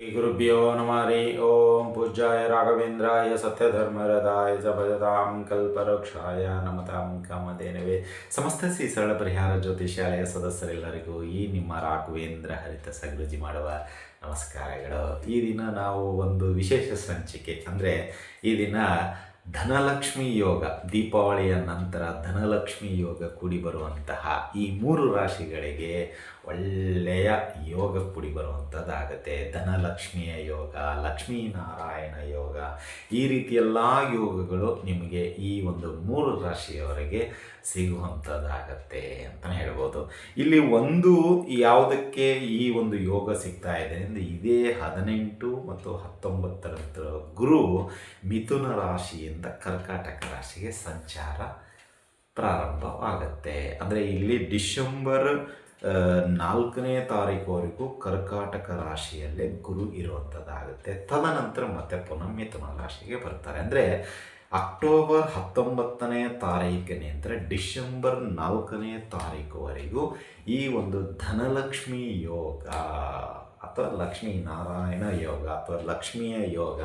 ಗುರುಭ್ಯೋ ನಮ ಹರಿ ಓಂ ಪೂಜ್ಯಾಯ ರಾಘವೇಂದ್ರಾಯ ಸತ್ಯಧರ್ಮರದಾಯ ಚ ಭಜತಾಂ ಕಲ್ಪವೃಕ್ಷಾಯ ನಮತಾಂ ಕಾಮಧೇನವೇ ಸಮಸ್ತ ಶ್ರೀ ಸರಳ ಪರಿಹಾರ ಜ್ಯೋತಿಷಾಲಯ ಸದಸ್ಯರೆಲ್ಲರಿಗೂ ಈ ನಿಮ್ಮ ರಾಘವೇಂದ್ರ ಹರಿತ ಸಗೃಜಿ ಮಾಡುವ ನಮಸ್ಕಾರಗಳು. ಈ ದಿನ ನಾವು ಒಂದು ವಿಶೇಷ ಸಂಚಿಕೆ, ಅಂದರೆ ಈ ದಿನ ಧನಲಕ್ಷ್ಮಿ ಯೋಗ, ದೀಪಾವಳಿಯ ನಂತರ ಧನಲಕ್ಷ್ಮಿ ಯೋಗ ಕೂಡಿ ಬರುವಂತಹ ಈ ಮೂರು ರಾಶಿಗಳಿಗೆ ಒಳ್ಳೆಯ ಯೋಗ ಕೂಡಿ ಬರುವಂಥದ್ದಾಗತ್ತೆ. ಧನಲಕ್ಷ್ಮಿಯ ಯೋಗ, ಲಕ್ಷ್ಮೀನಾರಾಯಣ ಯೋಗ, ಈ ರೀತಿಯೆಲ್ಲ ಯೋಗಗಳು ನಿಮಗೆ ಈ ಒಂದು ಮೂರು ರಾಶಿಯವರೆಗೆ ಸಿಗುವಂಥದ್ದಾಗತ್ತೆ ಅಂತಲೇ ಹೇಳ್ಬೋದು. ಇಲ್ಲಿ ಒಂದು ಯಾವುದಕ್ಕೆ ಈ ಒಂದು ಯೋಗ ಸಿಗ್ತಾ ಇದೆ ಅಂದರೆ ಇದೇ ಹದಿನೆಂಟು ಮತ್ತು ಹತ್ತೊಂಬತ್ತರಂತ ಗುರು ಮಿಥುನ ರಾಶಿಯಿಂದ ಕರ್ಕಾಟಕ ರಾಶಿಗೆ ಸಂಚಾರ ಪ್ರಾರಂಭವಾಗುತ್ತೆ. ಅಂದರೆ ಇಲ್ಲಿ ಡಿಸೆಂಬರ್ ನಾಲ್ಕನೇ ತಾರೀಕುವರೆಗೂ ಕರ್ಕಾಟಕ ರಾಶಿಯಲ್ಲೇ ಗುರು ಇರುವಂಥದ್ದಾಗುತ್ತೆ. ತದನಂತರ ಮತ್ತೆ ಪುನಃ ಮಿಥುನ ರಾಶಿಗೆ ಬರ್ತಾರೆ. ಅಂದರೆ ಅಕ್ಟೋಬರ್ ಹತ್ತೊಂಬತ್ತನೇ ಅಂದರೆ ಡಿಸೆಂಬರ್ ನಾಲ್ಕನೇ ತಾರೀಕುವರೆಗೂ ಈ ಒಂದು ಧನಲಕ್ಷ್ಮಿ ಯೋಗ ಅಥವಾ ಲಕ್ಷ್ಮೀ ನಾರಾಯಣ ಯೋಗ ಅಥವಾ ಲಕ್ಷ್ಮಿಯ ಯೋಗ,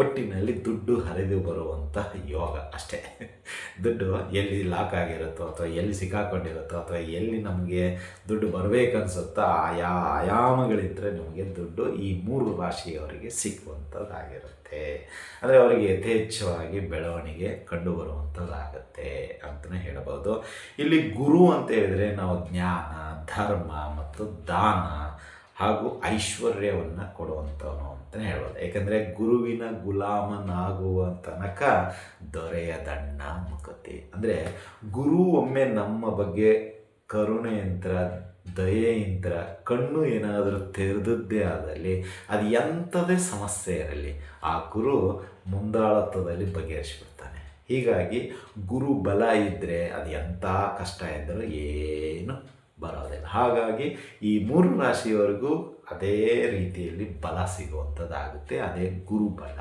ಒಟ್ಟಿನಲ್ಲಿ ದುಡ್ಡು ಹರಿದು ಬರುವಂಥ ಯೋಗ ಅಷ್ಟೇ. ದುಡ್ಡು ಎಲ್ಲಿ ಲಾಕ್ ಆಗಿರುತ್ತೋ ಅಥವಾ ಎಲ್ಲಿ ಸಿಕ್ಕಾಕೊಂಡಿರುತ್ತೋ ಅಥವಾ ಎಲ್ಲಿ ನಮಗೆ ದುಡ್ಡು ಬರಬೇಕನ್ಸುತ್ತೋ ಆಯಾ ಆಯಾಮಗಳಿದ್ದರೆ ನಮಗೆ ದುಡ್ಡು ಈ ಮೂರು ರಾಶಿಯವರಿಗೆ ಸಿಕ್ಕುವಂಥದ್ದಾಗಿರುತ್ತೆ ಅಂದರೆ ಅವರಿಗೆ ಯಥೇಚ್ಛವಾಗಿ ಬೆಳವಣಿಗೆ ಕಂಡು ಬರುವಂಥದ್ದಾಗುತ್ತೆ ಅಂತಲೇ ಹೇಳಬಹುದು ಇಲ್ಲಿ ಗುರು ಅಂತ ಹೇಳಿದರೆ ನಾವು ಜ್ಞಾನ, ಧರ್ಮ ಮತ್ತು ದಾನ ಹಾಗೂ ಐಶ್ವರ್ಯವನ್ನು ಕೊಡುವಂಥವನು ಅಂತಲೇ ಹೇಳ್ಬೋದು. ಏಕೆಂದರೆ ಗುರುವಿನ ಗುಲಾಮನಾಗುವ ತನಕ ದೊರೆಯ ದಣ್ಣ ಮುಖತಿ. ಅಂದರೆ ಗುರು ಒಮ್ಮೆ ನಮ್ಮ ಬಗ್ಗೆ ಕರುಣೆಯಂತ್ರ ದಯೆಯಂತ್ರ ಕಣ್ಣು ಏನಾದರೂ ತೆರೆದದ್ದೇ ಆದಲ್ಲಿ ಅದು ಎಂಥದೇ ಸಮಸ್ಯೆ ಇರಲಿ, ಆ ಗುರು ಮುಂದಾಳತ್ವದಲ್ಲಿ ಬಗೆಹರಿಸಿಬಿಡ್ತಾನೆ. ಹೀಗಾಗಿ ಗುರು ಬಲ ಇದ್ದರೆ ಅದು ಎಂಥ ಕಷ್ಟ ಇದ್ದರೂ ಏನು ಬರೋದಿಲ್ಲ ಹಾಗಾಗಿ ಈ ಮೂರು ರಾಶಿಯವರೆಗೂ ಅದೇ ರೀತಿಯಲ್ಲಿ ಬಲ ಸಿಗುವಂಥದ್ದಾಗುತ್ತೆ, ಅದೇ ಗುರುಬಲ.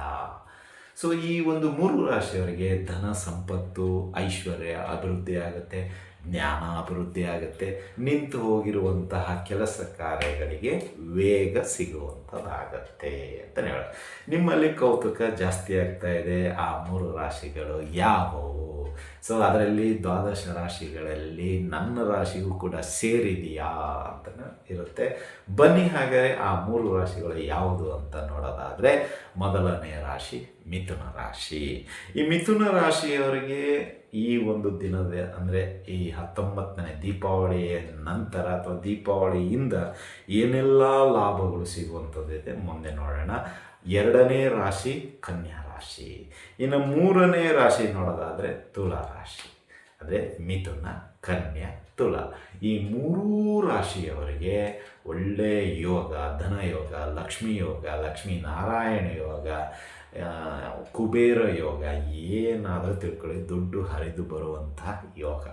ಸೊ ಈ ಒಂದು ಮೂರು ರಾಶಿಯವರಿಗೆ ಧನ ಸಂಪತ್ತು, ಐಶ್ವರ್ಯ ಅಭಿವೃದ್ಧಿ ಆಗುತ್ತೆ, ಜ್ಞಾನ ಅಭಿವೃದ್ಧಿ ಆಗುತ್ತೆ. ನಿಂತು ಹೋಗಿರುವಂತಹ ಕೆಲಸ ಕಾರ್ಯಗಳಿಗೆ ವೇಗ ಸಿಗುವಂಥದ್ದಾಗತ್ತೆ ಅಂತಲೇ ಹೇಳ. ನಿಮ್ಮಲ್ಲಿ ಕೌತುಕ ಜಾಸ್ತಿ ಆಗ್ತಾ ಇದೆ. ಆ ಮೂರು ರಾಶಿಗಳು ಯಾವುವು? ಸೊ ಅದರಲ್ಲಿ ದ್ವಾದಶ ರಾಶಿಗಳಲ್ಲಿ ನನ್ನ ರಾಶಿಗೂ ಕೂಡ ಸೇರಿದೆಯಾ ಅಂತ ಇರುತ್ತೆ. ಬನ್ನಿ ಹಾಗೆ ಆ ಮೂರು ರಾಶಿಗಳು ಯಾವುದು ಅಂತ ನೋಡೋದಾದರೆ ಮೊದಲನೇ ರಾಶಿ, ಮಿಥುನ ರಾಶಿ. ಈ ಮಿಥುನ ರಾಶಿಯವರಿಗೆ ಈ ಒಂದು ದಿನದ ಅಂದರೆ ಈ ಹತ್ತೊಂಬತ್ತನೇ ದೀಪಾವಳಿಯ ನಂತರ ಅಥವಾ ದೀಪಾವಳಿಯಿಂದ ಏನೆಲ್ಲ ಲಾಭಗಳು ಸಿಗುವಂಥದ್ದಿದೆ ಮುಂದೆ ನೋಡೋಣ. ಎರಡನೇ ರಾಶಿ ಕನ್ಯಾ ರಾಶಿ. ಇನ್ನು ಮೂರನೇ ರಾಶಿ ನೋಡೋದಾದರೆ ತುಲಾ ರಾಶಿ. ಅಂದರೆ ಮಿಥುನ ಕನ್ಯಾ ತುಲ. ಈ ಮೂರೂ ರಾಶಿಯವರಿಗೆ ಒಳ್ಳೆಯ ಯೋಗ ಧನಯೋಗ ಲಕ್ಷ್ಮೀ ಯೋಗ, ಲಕ್ಷ್ಮೀ ನಾರಾಯಣ ಯೋಗ ಕುಬೇರ ಯೋಗ ಏನಾದರೂ ತಿಳ್ಕೊಳ್ಳಿ, ದುಡ್ಡು ಹರಿದು ಬರುವಂಥ ಯೋಗ.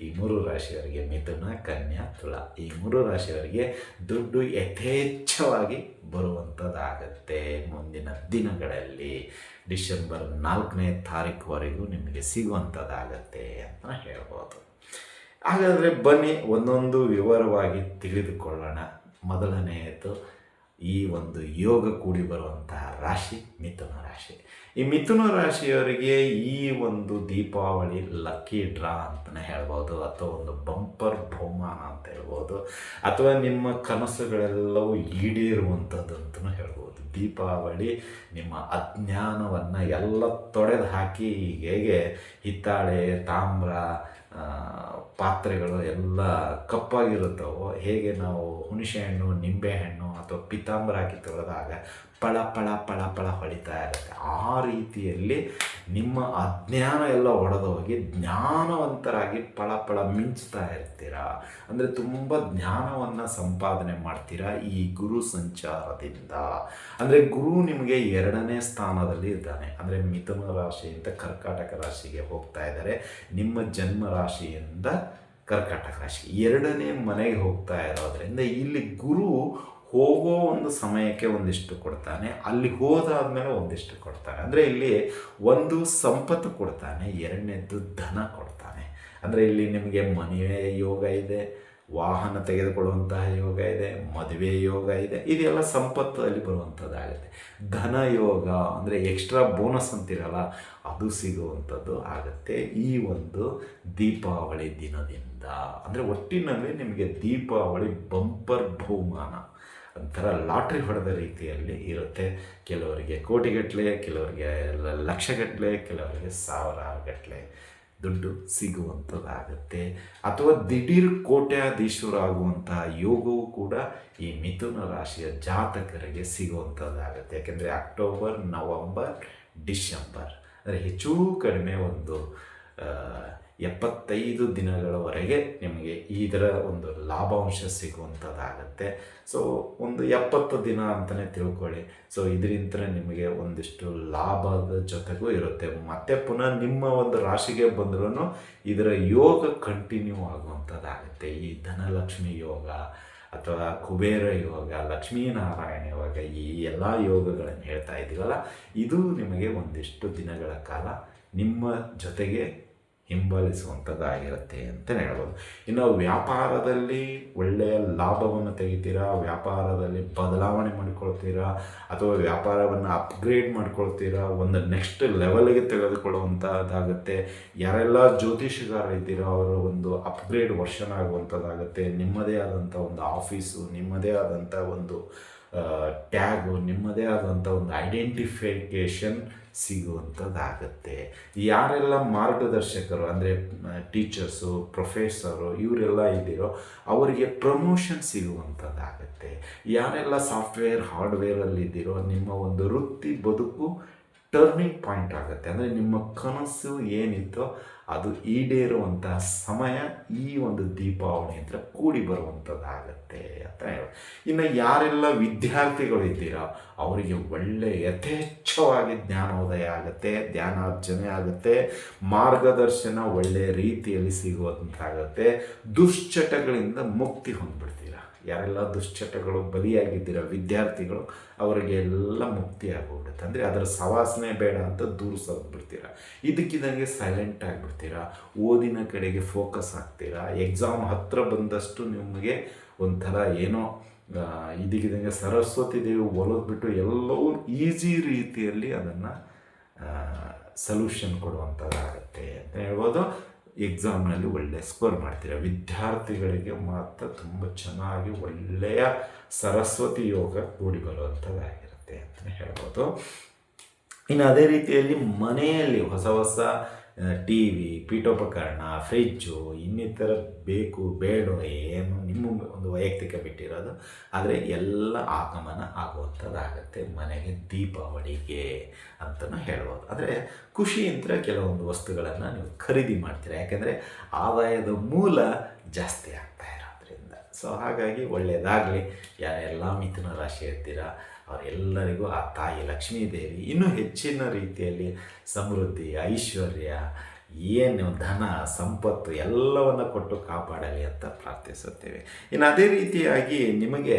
ಈ ಮೂರು ರಾಶಿಯವರಿಗೆ ಮಿಥುನ, ಕನ್ಯಾ ತುಳ ಈ ಮೂರು ರಾಶಿಯವರಿಗೆ ದುಡ್ಡು ಯಥೇಚ್ಛವಾಗಿ ಬರುವಂಥದ್ದಾಗತ್ತೆ ಮುಂದಿನ ದಿನಗಳಲ್ಲಿ. ಡಿಸೆಂಬರ್ ನಾಲ್ಕನೇ ತಾರೀಕುವರೆಗೂ ನಿಮಗೆ ಸಿಗುವಂಥದ್ದಾಗತ್ತೆ ಅಂತ ಹೇಳ್ಬೋದು. ಹಾಗಾದರೆ ಬನ್ನಿ ಒಂದೊಂದು ವಿವರವಾಗಿ ತಿಳಿದುಕೊಳ್ಳೋಣ. ಮೊದಲನೆಯದು ಈ ಒಂದು ಯೋಗ ಕೂಡಿ ಬರುವಂತಹ ರಾಶಿ, ಮಿಥುನ ರಾಶಿ. ಈ ಮಿಥುನ ರಾಶಿಯವರಿಗೆ ಈ ಒಂದು ದೀಪಾವಳಿ ಲಕ್ಕಿ ಡ್ರಾ ಅಂತಲೇ ಹೇಳ್ಬೋದು, ಅಥವಾ ಒಂದು ಬಂಪರ್ ಬಹುಮಾನ ಅಂತ ಹೇಳ್ಬೋದು, ಅಥವಾ ನಿಮ್ಮ ಕನಸುಗಳೆಲ್ಲವೂ ಈಡೇರುವಂಥದ್ದು ಅಂತಲೂ ಹೇಳ್ಬೋದು. ದೀಪಾವಳಿ ನಿಮ್ಮ ಅಜ್ಞಾನವನ್ನು ಎಲ್ಲ ತೊಡೆದು ಹಾಕಿ ಹೇಗೆ ಹಿತ್ತಾಳೆ, ತಾಮ್ರ ಪಾತ್ರೆಗಳು ಎಲ್ಲ ಕಪ್ಪಾಗಿರುತ್ತವೋ ಹೇಗೆ ನಾವು ಹುಣಸೆಹಣ್ಣು ನಿಂಬೆಹಣ್ಣು ಅಥವಾ ಪಿತಾಂಬರ ಹಾಕಿ ತೊಳೆದಾಗ ಪಳ ಪಳ ಪಳ ಪಳ ಹೊಳಿತಾ ಇರುತ್ತೆ. ಆ ರೀತಿಯಲ್ಲಿ ನಿಮ್ಮ ಅಜ್ಞಾನ ಎಲ್ಲ ಒಡೆದೋಗಿ ಜ್ಞಾನವಂತರಾಗಿ ಪಳ ಪಳ ಮಿಂಚ್ತಾ ಇರ್ತೀರಾ? ಅಂದರೆ ತುಂಬ ಜ್ಞಾನವನ್ನು ಸಂಪಾದನೆ ಮಾಡ್ತೀರಾ ಈ ಗುರು ಸಂಚಾರದಿಂದ? ಅಂದರೆ ಗುರು ನಿಮಗೆ ಎರಡನೇ ಸ್ಥಾನದಲ್ಲಿ ಇದ್ದಾನೆ. ಅಂದರೆ ಮಿಥುನ ರಾಶಿಯಿಂದ ಕರ್ಕಾಟಕ ರಾಶಿಗೆ ಹೋಗ್ತಾ ಇದ್ದಾರೆ. ನಿಮ್ಮ ಜನ್ಮ ರಾಶಿಯಿಂದ ಕರ್ಕಾಟಕ ರಾಶಿ ಎರಡನೇ ಮನೆಗೆ ಹೋಗ್ತಾ ಇರೋದ್ರಿಂದ ಇಲ್ಲಿ ಗುರು ಹೋಗೋ ಒಂದು ಸಮಯಕ್ಕೆ ಒಂದಿಷ್ಟು ಕೊಡ್ತಾನೆ, ಅಲ್ಲಿ ಹೋದಾದ್ಮೇಲೆ ಒಂದಿಷ್ಟು ಕೊಡ್ತಾನೆ. ಅಂದರೆ ಇಲ್ಲಿ ಒಂದು ಸಂಪತ್ತು ಕೊಡ್ತಾನೆ, ಎರಡನೇದ್ದು ಧನ ಕೊಡ್ತಾನೆ. ಅಂದರೆ ಇಲ್ಲಿ ನಿಮಗೆ ಮನೆಯ ಯೋಗ ಇದೆ, ವಾಹನ ತೆಗೆದುಕೊಳ್ಳುವಂತಹ ಯೋಗ ಇದೆ, ಮದುವೆ ಯೋಗ ಇದೆ, ಇದೆಲ್ಲ ಸಂಪತ್ತು ಅಲ್ಲಿ ಬರುವಂಥದ್ದಾಗುತ್ತೆ ಧನ ಯೋಗ ಅಂದರೆ ಎಕ್ಸ್ಟ್ರಾ ಬೋನಸ್ ಅಂತಿರಲ್ಲ, ಅದು ಸಿಗುವಂಥದ್ದು ಆಗುತ್ತೆ ಈ ಒಂದು ದೀಪಾವಳಿ ದಿನದಿಂದ. ಅಂದರೆ ಒಟ್ಟಿನಲ್ಲಿ ನಿಮಗೆ ದೀಪಾವಳಿ ಬಂಪರ್ ಬಹುಮಾನ. ಒಂಥರ ಲಾಟ್ರಿ ಹೊಡೆದ ರೀತಿಯಲ್ಲಿ ಇರುತ್ತೆ. ಕೆಲವರಿಗೆ ಕೋಟಿಗಟ್ಟಲೆ, ಕೆಲವರಿಗೆ ಲಕ್ಷಗಟ್ಟಲೆ, ಕೆಲವರಿಗೆ ಸಾವಿರಾರು ಗಟ್ಟಲೆ ದುಡ್ಡು ಸಿಗುವಂಥದ್ದಾಗುತ್ತೆ. ಅಥವಾ ದಿಢೀರ್ ಕೋಟ್ಯಾಧೀಶ್ವರ ಆಗುವಂತಹ ಯೋಗವು ಕೂಡ ಈ ಮಿಥುನ ರಾಶಿಯ ಜಾತಕರಿಗೆ ಸಿಗುವಂಥದ್ದಾಗುತ್ತೆ. ಯಾಕೆಂದರೆ ಅಕ್ಟೋಬರ್, ನವಂಬರ್, ಡಿಸೆಂಬರ್. ಅಂದರೆ ಹೆಚ್ಚು ಕಡಿಮೆ ಒಂದು ಎಪ್ಪತ್ತೈದು ದಿನಗಳವರೆಗೆ ನಿಮಗೆ ಇದರ ಒಂದು ಲಾಭಾಂಶ ಸಿಗುವಂಥದ್ದಾಗತ್ತೆ. ಸೊ ಒಂದು ಎಪ್ಪತ್ತು ದಿನ ಅಂತಲೇ ತಿಳ್ಕೊಳ್ಳಿ. ಸೊ ಇದರಿಂದ ನಿಮಗೆ ಒಂದಿಷ್ಟು ಲಾಭದ ಜೊತೆಗೂ ಇರುತ್ತೆ. ಮತ್ತೆ ಪುನಃ ನಿಮ್ಮ ಒಂದು ರಾಶಿಗೆ ಬಂದ್ರೂ ಇದರ ಯೋಗ ಕಂಟಿನ್ಯೂ ಆಗುವಂಥದ್ದಾಗುತ್ತೆ. ಈ ಧನಲಕ್ಷ್ಮಿ ಯೋಗ ಅಥವಾ ಕುಬೇರ ಯೋಗ, ಲಕ್ಷ್ಮೀನಾರಾಯಣ ಯೋಗ, ಈ ಎಲ್ಲ ಯೋಗಗಳನ್ನು ಹೇಳ್ತಾ ಇದ್ದೀವಲ್ಲ ಇದು ನಿಮಗೆ ಒಂದಿಷ್ಟು ದಿನಗಳ ಕಾಲ ನಿಮ್ಮ ಜೊತೆಗೆ ಹಿಂಬಾಲಿಸುವಂಥದ್ದಾಗಿರುತ್ತೆ ಅಂತಲೇ ಹೇಳ್ಬೋದು. ಇನ್ನು ವ್ಯಾಪಾರದಲ್ಲಿ ಒಳ್ಳೆಯ ಲಾಭವನ್ನು ತೆಗಿತೀರಾ, ವ್ಯಾಪಾರದಲ್ಲಿ ಬದಲಾವಣೆ ಮಾಡ್ಕೊಳ್ತೀರಾ, ಅಥವಾ ವ್ಯಾಪಾರವನ್ನು ಅಪ್ಗ್ರೇಡ್ ಮಾಡ್ಕೊಳ್ತೀರಾ, ಒಂದು ನೆಕ್ಸ್ಟ್ ಲೆವೆಲ್ಗೆ ತೆಗೆದುಕೊಳ್ಳುವಂಥದ್ದಾಗುತ್ತೆ, ಯಾರೆಲ್ಲ ಜ್ಯೋತಿಷಗಾರರಿದ್ದೀರೋ ಅವರ ಒಂದು ಅಪ್ಗ್ರೇಡ್ ವರ್ಷನ್ ಆಗುವಂಥದ್ದಾಗುತ್ತೆ ನಿಮ್ಮದೇ ಆದಂಥ ಒಂದು ಆಫೀಸು ನಿಮ್ಮದೇ ಆದಂಥ ಒಂದು ಟ್ಯಾಗು ನಿಮ್ಮದೇ ಆದಂಥ ಒಂದು ಐಡೆಂಟಿಫಿಕೇಷನ್ ಸಿಗುವಂಥದ್ದಾಗತ್ತೆ ಯಾರೆಲ್ಲ ಮಾರ್ಗದರ್ಶಕರು, ಅಂದರೆ ಟೀಚರ್ಸು ಪ್ರೊಫೆಸರು ಇವರೆಲ್ಲ ಇದ್ದೀರೋ, ಅವರಿಗೆ ಪ್ರಮೋಷನ್ ಸಿಗುವಂಥದ್ದಾಗತ್ತೆ ಯಾರೆಲ್ಲ ಸಾಫ್ಟ್ವೇರ್ ಹಾರ್ಡ್ವೇರಲ್ಲಿ ಇದ್ದೀರೋ, ನಿಮ್ಮ ಒಂದು ವೃತ್ತಿ ಬದುಕು ಟರ್ನಿಂಗ್ ಪಾಯಿಂಟ್ ಆಗುತ್ತೆ. ಅಂದರೆ ನಿಮ್ಮ ಕನಸು ಏನಿತ್ತೋ ಅದು ಈಡೇರುವಂತಹ ಸಮಯ ಈ ಒಂದು ದೀಪಾವಳಿ ಅಂತ ಕೂಡಿ ಬರುವಂಥದ್ದಾಗತ್ತೆ ಅಂತ ಹೇಳಿ ಇನ್ನು ಯಾರೆಲ್ಲ ವಿದ್ಯಾರ್ಥಿಗಳು ಇದ್ದೀರೋ, ಅವರಿಗೆ ಒಳ್ಳೆ ಯಥೇಚ್ಛವಾಗಿ ಜ್ಞಾನೋದಯ ಆಗುತ್ತೆ, ಧ್ಯಾನಾರ್ಜನೆ ಆಗುತ್ತೆ, ಮಾರ್ಗದರ್ಶನ ಒಳ್ಳೆಯ ರೀತಿಯಲ್ಲಿ ಸಿಗುವಂತಾಗುತ್ತೆ, ದುಶ್ಚಟಗಳಿಂದ ಮುಕ್ತಿ ಹೊಂದ್ಬಿಡ್ತೀರಾ ಯಾರೆಲ್ಲ ದುಶ್ಚಟಗಳು, ಬಲಿಯಾಗಿದ್ದೀರ ವಿದ್ಯಾರ್ಥಿಗಳು, ಅವರಿಗೆ ಎಲ್ಲ ಮುಕ್ತಿ ಆಗೋಗ್ಬಿಡುತ್ತೆ. ಅಂದರೆ ಅದರ ಸವಾಸನೆ ಬೇಡ ಅಂತ ದೂರ ಸರಿದ್ಬಿಡ್ತೀರ ಇದಕ್ಕಿದಂಗೆ ಸೈಲೆಂಟ್ ಆಗಿಬಿಡ್ತೀರಾ? ಓದಿನ ಕಡೆಗೆ ಫೋಕಸ್ ಆಗ್ತೀರಾ? ಎಕ್ಸಾಮ್ ಹತ್ತಿರ ಬಂದಷ್ಟು ನಿಮಗೆ ಒಂಥರ ಏನೋ ಇದಕ್ಕಿದಂಗೆ ಸರಸ್ವತಿ ದೇವಿ ಒಲೋದ್ಬಿಟ್ಟು ಎಲ್ಲವೂ ಈಸಿ ರೀತಿಯಲ್ಲಿ ಅದನ್ನು ಸೊಲ್ಯೂಷನ್ ಕೊಡುವಂಥದ್ದಾಗುತ್ತೆ ಅಂತ ಹೇಳ್ಬೋದು. ಎಕ್ಸಾಮ್ನಲ್ಲಿ ಒಳ್ಳೆಯ ಸ್ಕೋರ್ ಮಾಡ್ತೀರಾ? ವಿದ್ಯಾರ್ಥಿಗಳಿಗೆ ಮಾತ್ರ ತುಂಬ ಚೆನ್ನಾಗಿ ಒಳ್ಳೆಯ ಸರಸ್ವತಿ ಯೋಗ ಕೂಡಿ ಬರುವಂಥದ್ದಾಗಿರುತ್ತೆ ಅಂತಲೇ ಹೇಳ್ಬೋದು. ಇನ್ನು ಅದೇ ರೀತಿಯಲ್ಲಿ ಮನೆಯಲ್ಲಿ ಹೊಸ ಹೊಸ ಟಿ ವಿ ಪೀಠೋಪಕರಣ ಫ್ರಿಜ್ಜು ಇನ್ನಿತರ ಬೇಕು, ಬೇಡ, ಏನು ನಿಮ್ಮ ಒಂದು ವೈಯಕ್ತಿಕ ಬಿಟ್ಟಿರೋದು. ಆದರೆ ಎಲ್ಲ ಆಗಮನ ಆಗುವಂಥದ್ದಾಗತ್ತೆ ಮನೆಗೆ ದೀಪಾವಳಿಗೆ ಅಂತಲೂ ಹೇಳ್ಬೋದು. ಆದರೆ ಖುಷಿಯಿಂದ ಕೆಲವೊಂದು ವಸ್ತುಗಳನ್ನು ನೀವು ಖರೀದಿ ಮಾಡ್ತೀರಾ. ಯಾಕೆಂದರೆ ಆದಾಯದ ಮೂಲ ಜಾಸ್ತಿ ಆಗ್ತಾ ಇರೋದ್ರಿಂದ. ಸೊ ಹಾಗಾಗಿ ಒಳ್ಳೆಯದಾಗಲಿ ಯಾರೆಲ್ಲ ಮಿಥುನ ರಾಶಿ ಇರ್ತೀರಾ ಅವರೆಲ್ಲರಿಗೂ ಆ ತಾಯಿ ಲಕ್ಷ್ಮೀ ದೇವಿ ಇನ್ನೂ ಹೆಚ್ಚಿನ ರೀತಿಯಲ್ಲಿ ಸಮೃದ್ಧಿ, ಐಶ್ವರ್ಯ, ಏನು ಧನ, ಸಂಪತ್ತು ಎಲ್ಲವನ್ನು ಕೊಟ್ಟು ಕಾಪಾಡಲಿ ಅಂತ ಪ್ರಾರ್ಥಿಸುತ್ತೇವೆ. ಇನ್ನು ಅದೇ ರೀತಿಯಾಗಿ ನಿಮಗೆ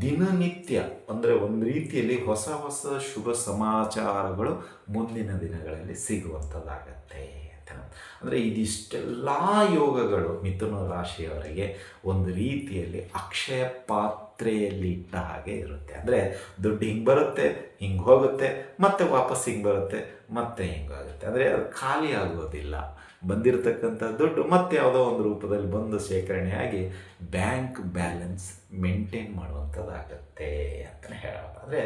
ದಿನನಿತ್ಯ ಅಂದರೆ ಒಂದು ರೀತಿಯಲ್ಲಿ ಹೊಸ ಹೊಸ ಶುಭ ಸಮಾಚಾರಗಳು ಮುಂದಿನ ದಿನಗಳಲ್ಲಿ ಸಿಗುವಂಥದ್ದಾಗತ್ತೆ ಅಂದರೆ ಇದಿಷ್ಟೆಲ್ಲ ಯೋಗಗಳು ಮಿಥುನ ರಾಶಿಯವರಿಗೆ ಒಂದು ರೀತಿಯಲ್ಲಿ ಅಕ್ಷಯ ಪಾತ್ರೆಯಲ್ಲಿ ಇಟ್ಟ ಹಾಗೆ ಇರುತ್ತೆ. ಅಂದರೆ ದುಡ್ಡು ಹಿಂಗೆ ಬರುತ್ತೆ, ಹಿಂಗೆ ಹೋಗುತ್ತೆ, ಮತ್ತೆ ವಾಪಸ್ ಹಿಂಗೆ ಬರುತ್ತೆ, ಮತ್ತೆ ಹಿಂಗಾಗುತ್ತೆ ಅಂದರೆ ಅದು ಖಾಲಿ ಆಗೋದಿಲ್ಲ. ಬಂದಿರತಕ್ಕಂಥ ದುಡ್ಡು ಮತ್ತೆ ಯಾವುದೋ ಒಂದು ರೂಪದಲ್ಲಿ ಬಂದು ಶೇಖರಣೆಯಾಗಿ ಬ್ಯಾಂಕ್ ಬ್ಯಾಲೆನ್ಸ್ ಮೇಂಟೈನ್ ಮಾಡುವಂಥದ್ದಾಗತ್ತೆ ಅಂತಲೇ ಹೇಳೋದು ಅಂದರೆ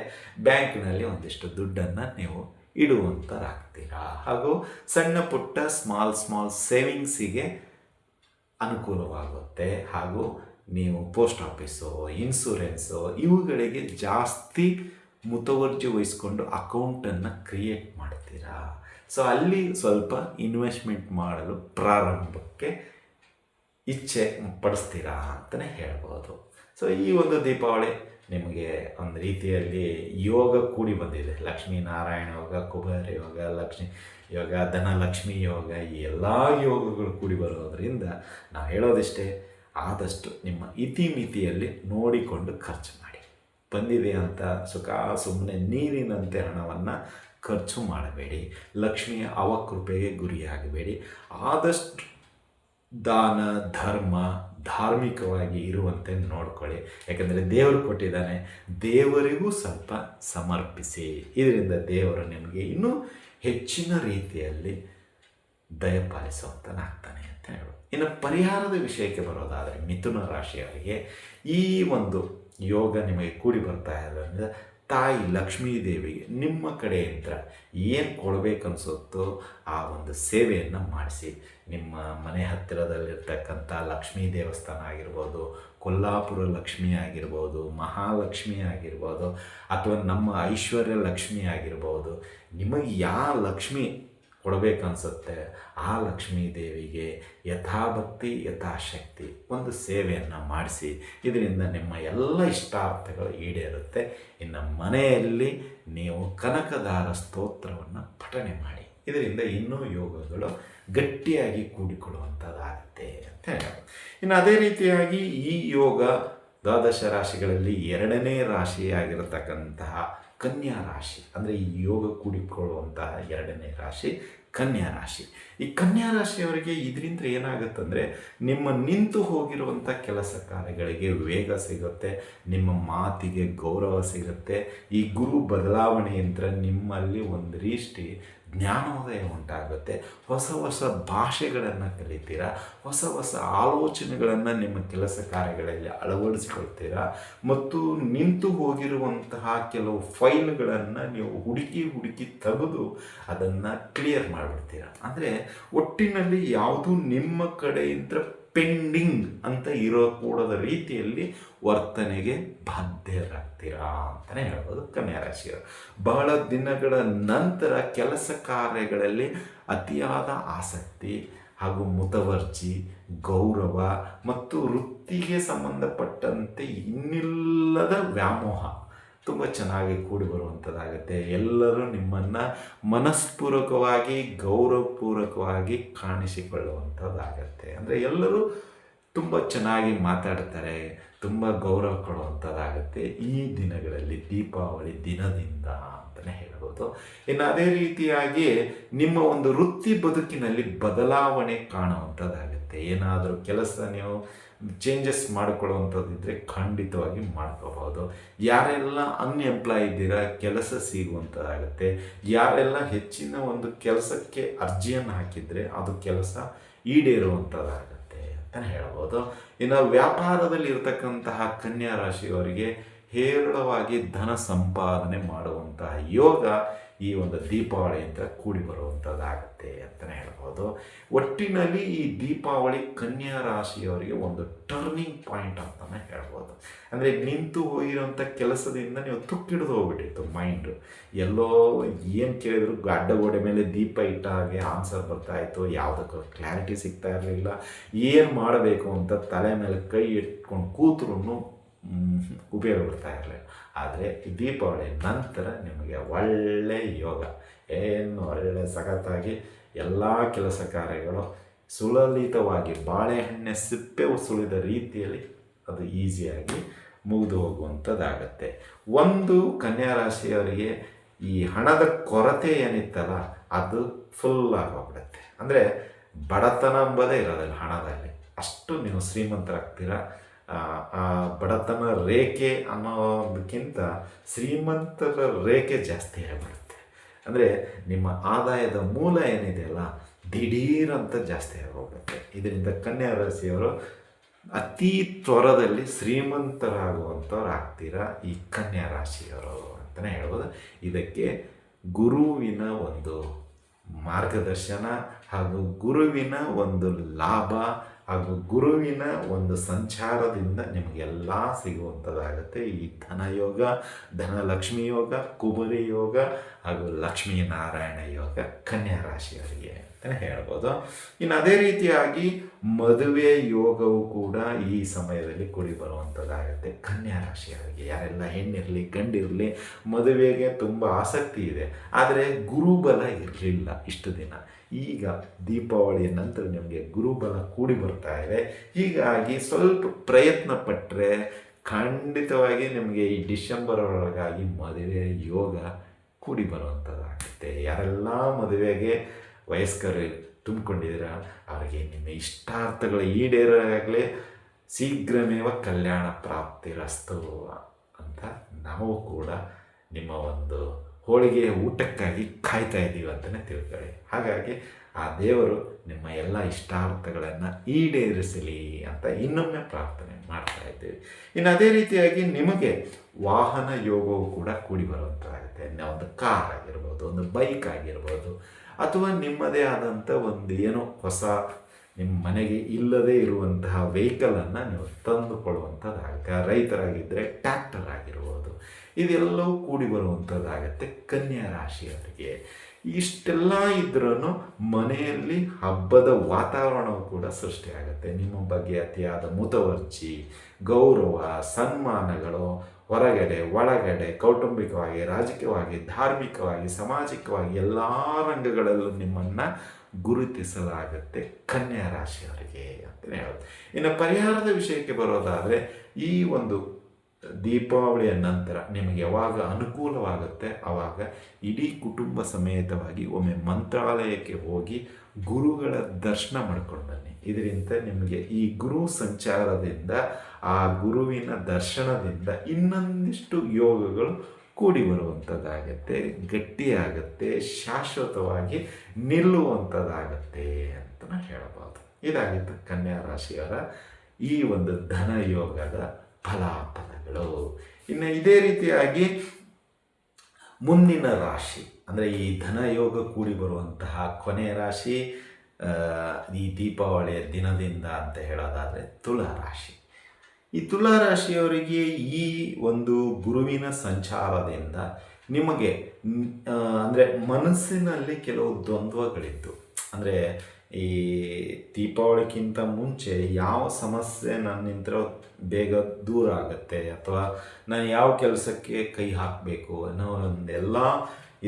ಬ್ಯಾಂಕ್ನಲ್ಲಿ ಒಂದಿಷ್ಟು ದುಡ್ಡನ್ನು ನೀವು ಇಡುವಂಥರಾಗ್ತೀರಾ ಹಾಗೂ ಸಣ್ಣ ಪುಟ್ಟ ಸ್ಮಾಲ್ ಸ್ಮಾಲ್ ಸೇವಿಂಗ್ಸಿಗೆ ಅನುಕೂಲವಾಗುತ್ತೆ. ಹಾಗೂ ನೀವು ಪೋಸ್ಟ್ ಆಫೀಸು ಇನ್ಸೂರೆನ್ಸು ಇವುಗಳಿಗೆ ಜಾಸ್ತಿ ಮುತುವರ್ಜಿ ವಹಿಸ್ಕೊಂಡು ಅಕೌಂಟನ್ನು ಕ್ರಿಯೇಟ್ ಮಾಡ್ತೀರಾ? ಸೊ ಅಲ್ಲಿ ಸ್ವಲ್ಪ ಇನ್ವೆಸ್ಟ್ಮೆಂಟ್ ಮಾಡಲು ಪ್ರಾರಂಭಕ್ಕೆ ಇಚ್ಛೆ ಪಡಿಸ್ತೀರಾ ಅಂತಲೇ ಹೇಳ್ಬೋದು. ಸೊ ಈ ಒಂದು ದೀಪಾವಳಿ ನಿಮಗೆ ಒಂದು ರೀತಿಯಲ್ಲಿ ಯೋಗ ಕೂಡಿ ಬಂದಿದೆ. ಲಕ್ಷ್ಮೀನಾರಾಯಣ ಯೋಗ, ಕುಬೇರ ಯೋಗ, ಲಕ್ಷ್ಮಿ ಯೋಗ, ಧನಲಕ್ಷ್ಮಿ ಯೋಗ, ಈ ಎಲ್ಲ ಯೋಗಗಳು ಕೂಡಿ ಬರೋದರಿಂದ ನಾವು ಹೇಳೋದಿಷ್ಟೇ, ಆದಷ್ಟು ನಿಮ್ಮ ಇತಿಮಿತಿಯಲ್ಲಿ ನೋಡಿಕೊಂಡು ಖರ್ಚು ಮಾಡಿ. ಬಂದಿದೆ ಅಂತ ಸುಖ ಸುಮ್ಮನೆ ನೀರಿನಂತೆ ಹಣವನ್ನು ಖರ್ಚು ಮಾಡಬೇಡಿ. ಲಕ್ಷ್ಮಿಯ ಅವಕೃಪೆಗೆ ಗುರಿಯಾಗಬೇಡಿ. ಆದಷ್ಟು ದಾನ, ಧರ್ಮ ಧಾರ್ಮಿಕವಾಗಿ ಇರುವಂತೆ ನೋಡ್ಕೊಳ್ಳಿ. ಯಾಕಂದರೆ ದೇವರು ಕೊಟ್ಟಿದ್ದಾನೆ, ದೇವರಿಗೂ ಸ್ವಲ್ಪ ಸಮರ್ಪಿಸಿ. ಇದರಿಂದ ದೇವರು ನಿಮಗೆ ಇನ್ನೂ ಹೆಚ್ಚಿನ ರೀತಿಯಲ್ಲಿ ದಯಪಾಲಿಸುವಂತನಾಗ್ತಾನೆ ಅಂತ ಹೇಳು ಇನ್ನು ಪರಿಹಾರದ ವಿಷಯಕ್ಕೆ ಬರೋದಾದರೆ ಮಿಥುನ ರಾಶಿಯವರಿಗೆ ಈ ಒಂದು ಯೋಗ ನಿಮಗೆ ಕೂಡಿ ಬರ್ತಾ ಇರೋದ್ರಿಂದ ತಾಯಿ ಲಕ್ಷ್ಮೀ ದೇವಿಗೆ ನಿಮ್ಮ ಕಡೆಯಿಂದ ಏನು ಕೊಡಬೇಕನ್ಸುತ್ತೋ ಆ ಒಂದು ಸೇವೆಯನ್ನು ಮಾಡಿಸಿ. ನಿಮ್ಮ ಮನೆ ಹತ್ತಿರದಲ್ಲಿರ್ತಕ್ಕಂಥ ಲಕ್ಷ್ಮೀ ದೇವಸ್ಥಾನ ಆಗಿರ್ಬೋದು, ಕೊಲ್ಲಾಪುರ ಲಕ್ಷ್ಮಿ ಆಗಿರ್ಬೋದು, ಮಹಾಲಕ್ಷ್ಮಿ ಆಗಿರ್ಬೋದು, ಅಥವಾ ನಮ್ಮ ಐಶ್ವರ್ಯ ಲಕ್ಷ್ಮಿ ಆಗಿರ್ಬೋದು, ನಿಮಗೆ ಯಾವ ಲಕ್ಷ್ಮಿ ಕೊಡಬೇಕನ್ಸುತ್ತೆ. ಆ ಲಕ್ಷ್ಮೀ ದೇವಿಗೆ ಯಥಾಭಕ್ತಿ, ಯಥಾಶಕ್ತಿ ಒಂದು ಸೇವೆಯನ್ನು ಮಾಡಿಸಿ ಇದರಿಂದ ನಿಮ್ಮ ಎಲ್ಲ ಇಷ್ಟಾರ್ಥಗಳು ಈಡೇರುತ್ತೆ. ಇನ್ನು ಮನೆಯಲ್ಲಿ ನೀವು ಕನಕದಾರ ಸ್ತೋತ್ರವನ್ನು ಪಠನೆ ಮಾಡಿ. ಇದರಿಂದ ಇನ್ನೂ ಯೋಗಗಳು ಗಟ್ಟಿಯಾಗಿ ಕೂಡಿಕೊಳ್ಳುವಂಥದ್ದಾಗುತ್ತೆ ಅಂತ ಹೇಳೋದು ಇನ್ನು ಅದೇ ರೀತಿಯಾಗಿ ಈ ಯೋಗ ದ್ವಾದಶ ರಾಶಿಗಳಲ್ಲಿ ಎರಡನೇ ರಾಶಿಯಾಗಿರತಕ್ಕಂತಹ ಕನ್ಯಾ ರಾಶಿ, ಅಂದರೆ ಈ ಯೋಗ ಕೂಡಿಕೊಳ್ಳುವಂತಹ ಎರಡನೇ ರಾಶಿ ಕನ್ಯಾ ರಾಶಿ. ಈ ಕನ್ಯಾ ರಾಶಿಯವರಿಗೆ ಇದರಿಂದ ಏನಾಗುತ್ತಂದರೆ, ನಿಮ್ಮ ನಿಂತು ಹೋಗಿರುವಂಥ ಕೆಲಸ ಕಾರ್ಯಗಳಿಗೆ ವೇಗ ಸಿಗುತ್ತೆ, ನಿಮ್ಮ ಮಾತಿಗೆ ಗೌರವ ಸಿಗುತ್ತೆ, ಈ ಗುರು ಬದಲಾವಣೆಯಿಂದ ನಿಮ್ಮಲ್ಲಿ ಒಂದು ರೀತಿ ಜ್ಞಾನೋದಯ ಉಂಟಾಗುತ್ತೆ. ಹೊಸ ಹೊಸ ಭಾಷೆಗಳನ್ನು ಕಲಿತೀರಾ? ಹೊಸ ಹೊಸ ಆಲೋಚನೆಗಳನ್ನು ನಿಮ್ಮ ಕೆಲಸ ಕಾರ್ಯಗಳಲ್ಲಿ ಅಳವಡಿಸಿಕೊಳ್ತೀರಾ? ಮತ್ತು ನಿಂತು ಹೋಗಿರುವಂತಹ ಕೆಲವು ಫೈಲ್ಗಳನ್ನು ನೀವು ಹುಡುಕಿ ಹುಡುಕಿ ತೆಗೆದು ಅದನ್ನು ಕ್ಲಿಯರ್ ಮಾಡಿಬಿಡ್ತೀರಾ? ಅಂದರೆ ಒಟ್ಟಿನಲ್ಲಿ ಯಾವುದು ನಿಮ್ಮ ಕಡೆಯಿಂದ ಪೆಂಡಿಂಗ್ ಅಂತ ಇರೋ ಕೂಡದ ರೀತಿಯಲ್ಲಿ ವರ್ತನೆಗೆ ಬಾಧ್ಯರಾಗ್ತೀರಾ ಅಂತಲೇ ಹೇಳ್ಬೋದು ಕನ್ಯಾ ಬಹಳ ದಿನಗಳ ನಂತರ ಕೆಲಸ ಕಾರ್ಯಗಳಲ್ಲಿ ಅತಿಯಾದ ಆಸಕ್ತಿ ಹಾಗೂ ಮುತವರ್ಜಿ, ಗೌರವ ಮತ್ತು ವೃತ್ತಿಗೆ ಸಂಬಂಧಪಟ್ಟಂತೆ ಇನ್ನಿಲ್ಲದ ವ್ಯಾಮೋಹ. ತುಂಬ ಚೆನ್ನಾಗಿ ಕೂಡಿ ಬರುವಂಥದ್ದಾಗುತ್ತೆ ಎಲ್ಲರೂ ನಿಮ್ಮನ್ನು ಮನಸ್ಪೂರ್ವಕವಾಗಿ ಗೌರವಪೂರ್ವಕವಾಗಿ ಕಾಣಿಸಿಕೊಳ್ಳುವಂಥದ್ದಾಗತ್ತೆ ಅಂದರೆ ಎಲ್ಲರೂ ತುಂಬ ಚೆನ್ನಾಗಿ ಮಾತಾಡ್ತಾರೆ, ತುಂಬ ಗೌರವ ಕೊಡುವಂಥದ್ದಾಗುತ್ತೆ ಈ ದಿನಗಳಲ್ಲಿ, ದೀಪಾವಳಿ ದಿನದಿಂದ ಅಂತಲೇ ಹೇಳ್ಬೋದು. ಇನ್ನು ಅದೇ ರೀತಿಯಾಗಿ ನಿಮ್ಮ ಒಂದು ವೃತ್ತಿ ಬದುಕಿನಲ್ಲಿ ಬದಲಾವಣೆ ಕಾಣುವಂಥದ್ದಾಗುತ್ತೆ ಏನಾದರೂ ಕೆಲಸ ನೀವು ಚೇಂಜಸ್ ಮಾಡಿಕೊಳ್ಳುವಂಥದ್ದಿದ್ದರೆ ಖಂಡಿತವಾಗಿ ಮಾಡ್ಕೋಬೋದು ಯಾರೆಲ್ಲ ಅನ್ಎಂಪ್ಲಾಯ್ ಇದ್ದೀರಾ, ಕೆಲಸ ಸಿಗುವಂಥದ್ದಾಗುತ್ತೆ ಯಾರೆಲ್ಲ ಹೆಚ್ಚಿನ ಒಂದು ಕೆಲಸಕ್ಕೆ ಅರ್ಜಿಯನ್ನು ಹಾಕಿದರೆ ಅದು ಕೆಲಸ ಈಡೇರುವಂಥದ್ದಾಗುತ್ತೆ ಅಂತಲೇ ಹೇಳ್ಬೋದು. ಇನ್ನು ವ್ಯಾಪಾರದಲ್ಲಿ ಇರತಕ್ಕಂತಹ ಕನ್ಯಾ ರಾಶಿಯವರಿಗೆ ಹೇರಳವಾಗಿ ಧನ ಸಂಪಾದನೆ ಮಾಡುವಂತಹ ಯೋಗ ಈ ಒಂದು ದೀಪಾವಳಿಯಿಂದ ಅಂತ ಕೂಡಿ ಬರುವಂಥದ್ದಾಗತ್ತೆ. ಅಂತಲೇ ಹೇಳ್ಬೋದು. ಒಟ್ಟಿನಲ್ಲಿ ಈ ದೀಪಾವಳಿ ಕನ್ಯಾ ರಾಶಿಯವರಿಗೆ ಒಂದು ಟರ್ನಿಂಗ್ ಪಾಯಿಂಟ್ ಅಂತಲೇ ಹೇಳ್ಬೋದು. ಅಂದರೆ ನಿಂತು ಹೋಗಿರೋಂಥ ಕೆಲಸದಿಂದ ನೀವು ತುಕ್ಕಿಡಿದು ಹೋಗ್ಬಿಟ್ಟಿತ್ತು ಮೈಂಡು ಎಲ್ಲೋ ಏನು ಕೇಳಿದ್ರು ಅಡ್ಡಗೋಡೆ ಮೇಲೆ ದೀಪ ಇಟ್ಟ ಹಾಗೆ ಆನ್ಸರ್ ಬರ್ತಾಯಿತ್ತು ಯಾವುದಕ್ಕೂ ಕ್ಲಾರಿಟಿ ಸಿಗ್ತಾ ಇರಲಿಲ್ಲ. ಏನು ಮಾಡಬೇಕು ಅಂತ ತಲೆ ಮೇಲೆ ಕೈ ಇಟ್ಕೊಂಡು ಕೂತ್ರೂ ಉಪಯೋಗ ಬಿಡ್ತಾ ಇರಲಿಲ್ಲ. ಆದರೆ ದೀಪಾವಳಿ ನಂತರ ನಿಮಗೆ ಒಳ್ಳೆಯ ಯೋಗ. ಏನು ಒಳ್ಳೆ ಸಖತ್ತಾಗಿ ಎಲ್ಲ ಕೆಲಸ ಕಾರ್ಯಗಳು ಸುಲಲಿತವಾಗಿ ಬಾಳೆಹಣ್ಣೆ ಸಿಪ್ಪೆ ಸುಳಿದ ರೀತಿಯಲ್ಲಿ ಅದು ಈಸಿಯಾಗಿ ಮುಗಿದು ಹೋಗುವಂಥದ್ದಾಗತ್ತೆ. ಒಂದು ಕನ್ಯಾ ರಾಶಿಯವರಿಗೆ ಈ ಹಣದ ಕೊರತೆ ಏನಿತ್ತಲ್ಲ, ಅದು ಫುಲ್ ಆಗೋಗ್ಬಿಡುತ್ತೆ ಅಂದರೆ ಬಡತನ ಎಂಬುದೇ ಇರೋದಿಲ್ಲ ಹಣದಲ್ಲಿ. ಅಷ್ಟು ನೀವು ಶ್ರೀಮಂತರಾಗ್ತೀರ? ಆ ಬಡತನ ರೇಖೆ ಅನ್ನೋದಕ್ಕಿಂತ ಶ್ರೀಮಂತರ ರೇಖೆ ಜಾಸ್ತಿ ಆಗಿಬಿಡುತ್ತೆ ಅಂದರೆ ನಿಮ್ಮ ಆದಾಯದ ಮೂಲ ಏನಿದೆಯಲ್ಲ ದಿಢೀರಂತ ಜಾಸ್ತಿ ಆಗೋಗುತ್ತೆ. ಇದರಿಂದ ಕನ್ಯಾ ರಾಶಿಯವರು ಅತಿ ತ್ವರದಲ್ಲಿ ಶ್ರೀಮಂತರಾಗುವಂಥವ್ರು ಆಗ್ತೀರಾ ಈ ಕನ್ಯಾ ರಾಶಿಯವರು ಅಂತಲೇ ಹೇಳ್ಬೋದು. ಇದಕ್ಕೆ ಗುರುವಿನ ಒಂದು ಮಾರ್ಗದರ್ಶನ ಹಾಗೂ ಗುರುವಿನ ಒಂದು ಲಾಭ ಹಾಗೂ ಗುರುವಿನ ಒಂದು ಸಂಚಾರದಿಂದ ನಿಮಗೆಲ್ಲ ಸಿಗುವಂಥದ್ದಾಗುತ್ತೆ. ಈ ಧನಯೋಗ, ಧನಲಕ್ಷ್ಮಿ ಯೋಗ, ಕುಬರಿ ಯೋಗ ಹಾಗೂ ಲಕ್ಷ್ಮೀನಾರಾಯಣ ಯೋಗ ಕನ್ಯಾ ರಾಶಿಯವರಿಗೆ ಅಂತಲೇ ಹೇಳ್ಬೋದು. ಇನ್ನು ಅದೇ ರೀತಿಯಾಗಿ ಮದುವೆ ಯೋಗವು ಕೂಡ ಈ ಸಮಯದಲ್ಲಿ ಕೂಡಿ ಬರುವಂಥದ್ದಾಗುತ್ತೆ. ಕನ್ಯಾ ರಾಶಿಯವರಿಗೆ ಯಾರೆಲ್ಲ ಹೆಣ್ಣಿರಲಿ, ಗಂಡಿರಲಿ ಮದುವೆಗೆ ತುಂಬ ಆಸಕ್ತಿ ಇದೆ. ಆದರೆ ಗುರುಬಲ ಇರಲಿಲ್ಲ ಇಷ್ಟು ದಿನ. ಈಗ ದೀಪಾವಳಿಯ ನಂತರ ನಿಮಗೆ ಗುರುಬಲ ಕೂಡಿ ಬರ್ತಾ ಇದೆ. ಹೀಗಾಗಿ ಸ್ವಲ್ಪ ಪ್ರಯತ್ನ ಪಟ್ಟರೆ ಖಂಡಿತವಾಗಿ ನಿಮಗೆ ಈ ಡಿಸೆಂಬರ್ ಒಳಗಾಗಿ ಮದುವೆ ಯೋಗ ಕೂಡಿ ಬರುವಂಥದ್ದಾಗುತ್ತೆ ಯಾರೆಲ್ಲ ಮದುವೆಗೆ ವಯಸ್ಕರು ತುಂಬಿಕೊಂಡಿದ್ದೀರ, ಅವರಿಗೆ ನಿಮ್ಮ ಇಷ್ಟಾರ್ಥಗಳು ಈಡೇರಾಗಲೇ ಶೀಘ್ರಮೇವ ಕಲ್ಯಾಣ ಪ್ರಾಪ್ತಿರಸ್ತು ಅಂತ ನಾವು ಕೂಡ ನಿಮ್ಮ ಒಂದು ಹೋಳಿಗೆ ಊಟಕ್ಕಾಗಿ ಕಾಯ್ತಾ ಇದ್ದೀವಿ ಅಂತಲೇ ತಿಳ್ಕೊಳ್ಳಿ. ಹಾಗಾಗಿ ಆ ದೇವರು ನಿಮ್ಮ ಎಲ್ಲ ಇಷ್ಟಾರ್ಥಗಳನ್ನು ಈಡೇರಿಸಲಿ ಅಂತ ಇನ್ನೊಮ್ಮೆ ಪ್ರಾರ್ಥನೆ ಮಾಡ್ತಾ ಇದ್ದೀವಿ. ಇನ್ನು ಅದೇ ರೀತಿಯಾಗಿ ನಿಮಗೆ ವಾಹನ ಯೋಗವು ಕೂಡ ಕೂಡಿ ಬರುವಂಥದ್ದಾಗುತ್ತೆ ಒಂದು ಕಾರ್ ಆಗಿರ್ಬೋದು, ಒಂದು ಬೈಕ್ ಆಗಿರ್ಬೋದು, ಅಥವಾ ನಿಮ್ಮದೇ ಆದಂಥ ಒಂದು ಏನೋ ಹೊಸ ನಿಮ್ಮ ಮನೆಗೆ ಇಲ್ಲದೇ ಇರುವಂತಹ ವೆಹಿಕಲನ್ನು ನೀವು ತಂದುಕೊಳ್ಳುವಂಥದ್ದಾಗುತ್ತೆ. ರೈತರಾಗಿದ್ದರೆ ಟ್ಯಾಕ್ಟರ್ ಆಗಿರ್ಬೋದು ಇದೆಲ್ಲವೂ ಕೂಡಿ ಬರುವಂಥದ್ದಾಗತ್ತೆ ಕನ್ಯಾ ರಾಶಿಯವರಿಗೆ ಇಷ್ಟೆಲ್ಲ ಇದ್ರೂ ಮನೆಯಲ್ಲಿ ಹಬ್ಬದ ವಾತಾವರಣವು ಕೂಡ ಸೃಷ್ಟಿಯಾಗುತ್ತೆ. ನಿಮ್ಮ ಬಗ್ಗೆ ಅತಿಯಾದ ಮುತವರ್ಜಿ, ಗೌರವ, ಸನ್ಮಾನಗಳು, ಹೊರಗಡೆ, ಒಳಗಡೆ, ಕೌಟುಂಬಿಕವಾಗಿ, ರಾಜಕೀಯವಾಗಿ, ಧಾರ್ಮಿಕವಾಗಿ, ಸಾಮಾಜಿಕವಾಗಿ ಎಲ್ಲ ರಂಗಗಳಲ್ಲೂ ನಿಮ್ಮನ್ನು ಗುರುತಿಸಲಾಗುತ್ತೆ ಕನ್ಯಾ ರಾಶಿಯವರಿಗೆ ಅಂತಲೇ ಹೇಳೋದು ಇನ್ನು ಪರಿಹಾರದ ವಿಷಯಕ್ಕೆ ಬರೋದಾದರೆ ಈ ಒಂದು ದೀಪಾವಳಿಯ ನಂತರ ನಿಮಗೆ ಯಾವಾಗ ಅನುಕೂಲವಾಗುತ್ತೆ ಆವಾಗ ಇಡೀ ಕುಟುಂಬ ಸಮೇತವಾಗಿ ಒಮ್ಮೆ ಮಂತ್ರಾಲಯಕ್ಕೆ ಹೋಗಿ ಗುರುಗಳ ದರ್ಶನ ಮಾಡ್ಕೊಂಡು ಬನ್ನಿ. ಇದರಿಂದ ನಿಮಗೆ ಈ ಗುರು ಸಂಚಾರದಿಂದ, ಆ ಗುರುವಿನ ದರ್ಶನದಿಂದ ಇನ್ನೊಂದಿಷ್ಟು ಯೋಗಗಳು ಕೂಡಿ ಬರುವಂಥದ್ದಾಗತ್ತೆ ಗಟ್ಟಿಯಾಗತ್ತೆ, ಶಾಶ್ವತವಾಗಿ ನಿಲ್ಲುವಂಥದ್ದಾಗತ್ತೆ ಅಂತ ಹೇಳಬಹುದು ಇದಾಗಿತ್ತು ಕನ್ಯಾ ರಾಶಿಯವರ ಈ ಒಂದು ಧನ ಯೋಗದ ಫಲಾಫಲಗಳು. ಇನ್ನು ಇದೇ ರೀತಿಯಾಗಿ ಮುಂದಿನ ರಾಶಿ, ಅಂದರೆ ಈ ಧನಯೋಗ ಕೂಡಿ ಬರುವಂತಹ ಕೊನೆಯ ರಾಶಿ ಈ ದೀಪಾವಳಿಯ ದಿನದಿಂದ ಅಂತ ಹೇಳೋದಾದರೆ ತುಲಾ ರಾಶಿ. ಈ ತುಲಾ ರಾಶಿಯವರಿಗೆ ಈ ಒಂದು ಗುರುವಿನ ಸಂಚಾರದಿಂದ ನಿಮಗೆ ಅಂದರೆ ಮನಸ್ಸಿನಲ್ಲಿ ಕೆಲವು ದ್ವಂದ್ವಗಳಿತ್ತು ಅಂದರೆ ಈ ದೀಪಾವಳಿಗಿಂತ ಮುಂಚೆ ಯಾವ ಸಮಸ್ಯೆ ನನ್ನಿಂದ ಬೇಗ ದೂರ ಆಗುತ್ತೆ? ಅಥವಾ ನಾನು ಯಾವ ಕೆಲಸಕ್ಕೆ ಕೈ ಹಾಕಬೇಕು ಅನ್ನೋ ಒಂದೆಲ್ಲ